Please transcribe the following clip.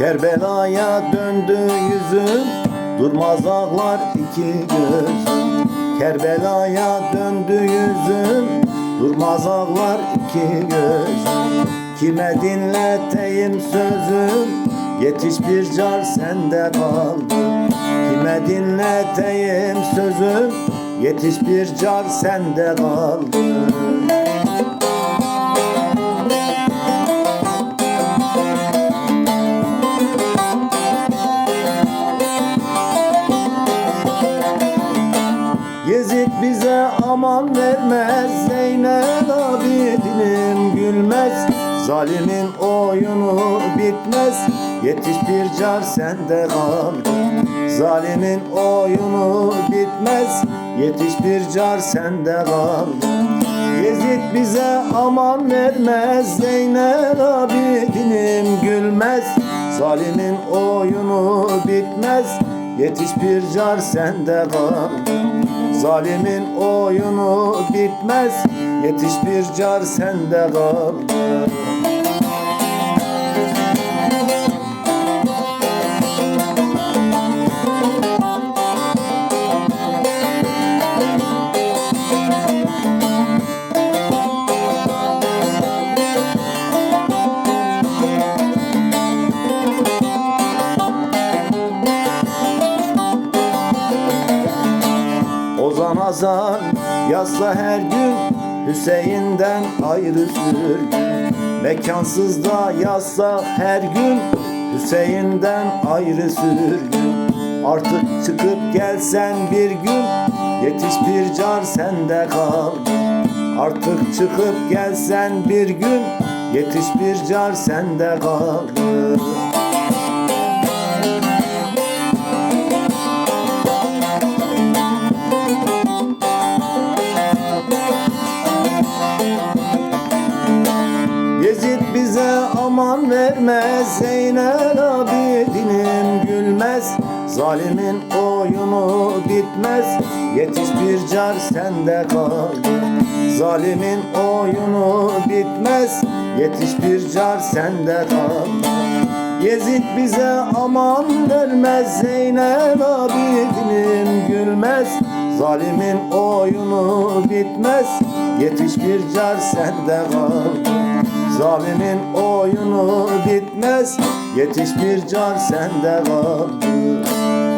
Kerbela'ya döndü yüzüm. Durmaz ağlar iki gözüm Kerbela'ya döndü yüzüm. Durmaz ağlar iki gözüm Kime dinleteyim sözüm? Yetiş bir car sende kaldı. Kime dinleteyim sözüm? Yetiş bir car sende kaldı bize aman vermez Zeynel abidinim gülmez. Zalimin oyunu bitmez Yetiş bir car sende kaldı. Zalimin oyunu bitmez Yetiş bir car sende kaldı. Gezit bize aman vermez Zeynel abidinim gülmez. Zalimin oyunu bitmez Yetiş bir car sende kaldı Zalimin oyunu bitmez. Yetiş bir car sende kaldı Ozan Azan yazsa her gün Hüseyin'den ayrı sürgün. Mekansız da yazsa her gün Hüseyin'den ayrı sürgün. Artık çıkıp gelsen bir gün Yetiş bir car sende kaldı Artık çıkıp gelsen bir gün Yetiş bir car sende kaldı Yezid bize aman vermez. Zeynel abidinim gülmez. Zalimin oyunu bitmez. Yetiş bir car sende kaldı Zalimin oyunu bitmez. Yetiş bir car sende kaldı Yezid bize aman vermez. Zeynel abidinim gülmez. Zalimin oyunu bitmez. Yetiş bir car sende kaldı Zalimin oyunu bitmez. Yetiş bir car sende kaldı